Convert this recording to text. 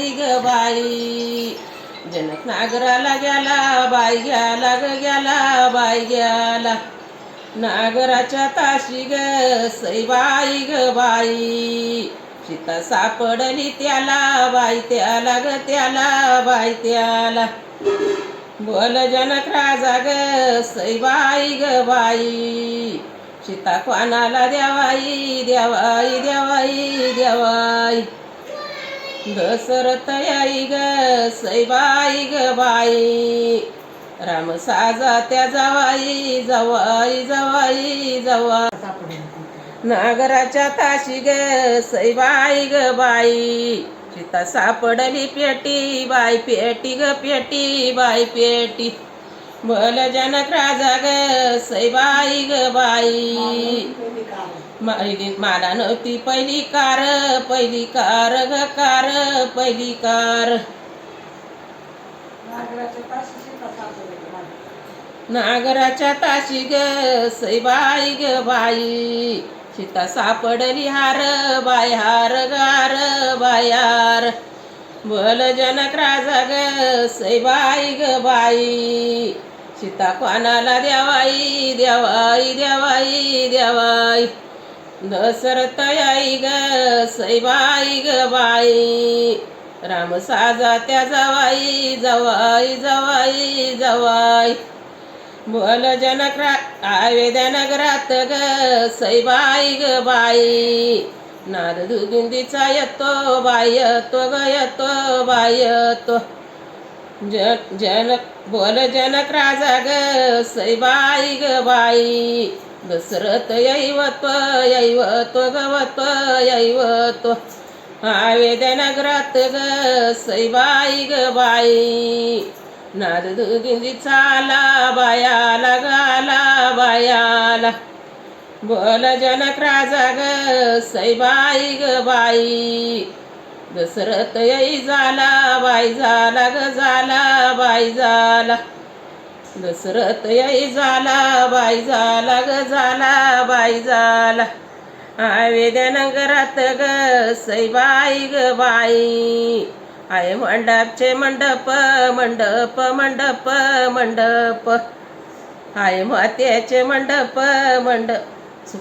बाई ग बाई. जनक नागराला गेला बाई घ्याला ग गेला बाई घ्याला नागराच्या ताशी ग सईबाई ग बाई. सीता सापडली त्याला बाई त्याला ग त्याला बाई त्याला. बोल जनक राजा ग सईबाई ग बाई. सीता कोणाला द्यावाई द्यावाई द्यावाई द्यावाई. दशरथ याई ग सईबाई ग बाई. राम साजा त्या जवाई जवाई जवाई जवा नागराच्या ताशी ग सैबाई ग बाई. चिता सापडली पेटी बाई पेटी ग पेटी बाई पेटी. बोल जनक राजा ग सईबाई ग बाई. मला नव्हती पहिली कार पहिली कार ग कार पहिली कार. नागराच्या ताशी ग सईबाई ग बाई. सीता सापडली हार बाय हार गार बायार बोल जनक राजा ग सईबाई ग बाई. सीता कोणाला द्यावाई द्यावाई द्यावाई द्यावाई. दशरथ आई ग सैबाई ग बाई. राम साजा त्या जवाई जवाई जवाई जवाई. बोल जनक रा आवेद्या ग सैबाई ग बाई. नाद दुगिंदीचा येतो बाय येतो ग येतो बाय येतो. जन जनक बोल जनक राजा ग सईबाई ग बाई. दशरथ यैवत्व यैवत्व गवत यैवत्व. आवेद्या नगरात ग सईबाई ग बाई. नाद दुगिंदी चाला बायाला गाला बायाला. बोल जनक राजा ग सईबाई ग बाई. दशरथ यई झाला बाई झाला ग झाला बाई झाला. दशरथ यई झाला बाई झाला ग झाला बाई झाला. आवेदन नगरात ग सईबाई ग बाई. आहे मंडपचे मंडप मंडप मंडप मंडप. आहे मात्याचे मंडप मंडप.